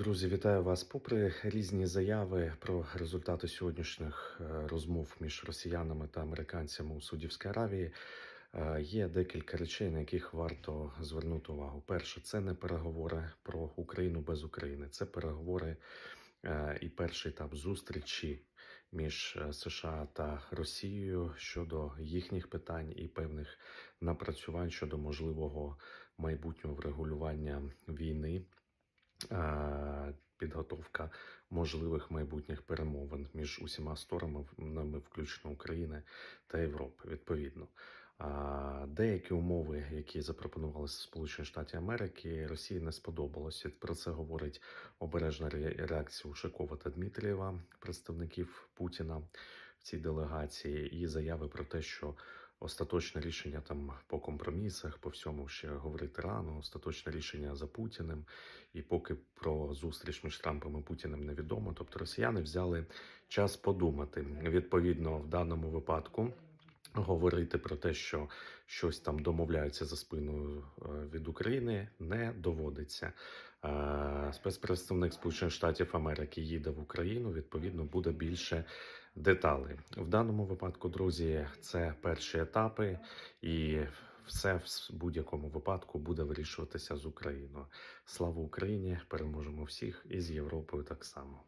Друзі, вітаю вас. Попри різні заяви про результати сьогоднішніх е, розмов між росіянами та американцями у Саудівській Аравії, е, є декілька речей, на яких варто звернути увагу. Перше, це не переговори про Україну без України, це переговори е, і перший етап зустрічі між США та Росією щодо їхніх питань і певних напрацювань щодо можливого майбутнього врегулювання війни підготовка можливих майбутніх перемовин між усіма сторонами, включно України та Європи. Відповідно, деякі умови, які запропонували Сполучені Штати Америки, Росії не сподобалося. Про це говорить обережна реакція Ушакова та Дмитрієва, представників Путіна в цій делегації, і заяви про те, що остаточне рішення там по компромісах, по всьому ще говорити рано. Остаточне рішення за Путіним, і поки про зустріч між Трампом і Путіним невідомо. Тобто росіяни взяли час подумати. Відповідно, в даному випадку. Говорити про те, що щось там домовляються за спиною е, від України, не доводиться. Е, Спецпредставник Сполучених Штатів Америки їде в Україну. Відповідно, буде більше деталей. В даному випадку, друзі, це перші етапи, і все в будь-якому випадку буде вирішуватися з Україною. Слава Україні! Переможемо всіх і з Європою так само.